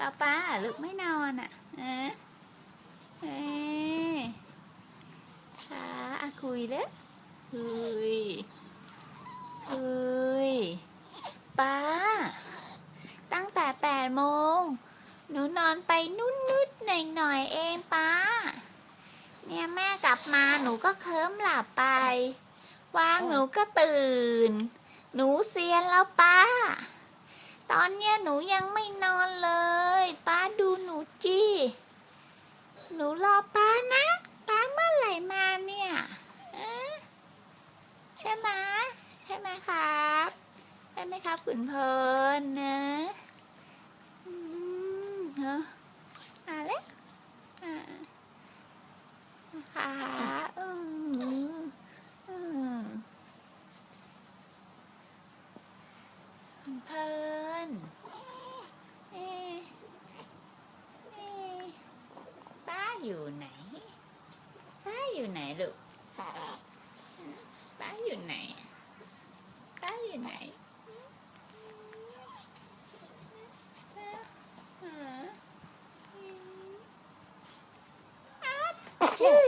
เราป้าลูกไม่นอนอะเอ๊ะเอ๊ะค่ะอะคุยเลยคุยคุยป้า ตั้งแต่แปดโมงหนูนอนไปนุ่นนุดหน่อยหน่อยๆเองป้า เนี่ยแม่กลับมาหนูก็เคิมหลับไป ว่างหนูก็ตื่น หนูเซียนแล้วป้า ตอนเนี้ยหนูยังไม่นอนเลย ป้าดูหนูจีหนูรอป้านะ ป้าเมื่อไหร่มาเนี่ยเอ๊ะ ใช่ไหมใช่ไหมครับใช่ไหมครับขุนเพลินนะอืมเนอะอะเล็กอะค่ะอืมอืมขุนเพลินเอ๊เอ๊ป้าอยู่ไหนป้าอยู่ไหนลูก ป้าอยู่ไหน ป้าอยู่ไหน ชื่อ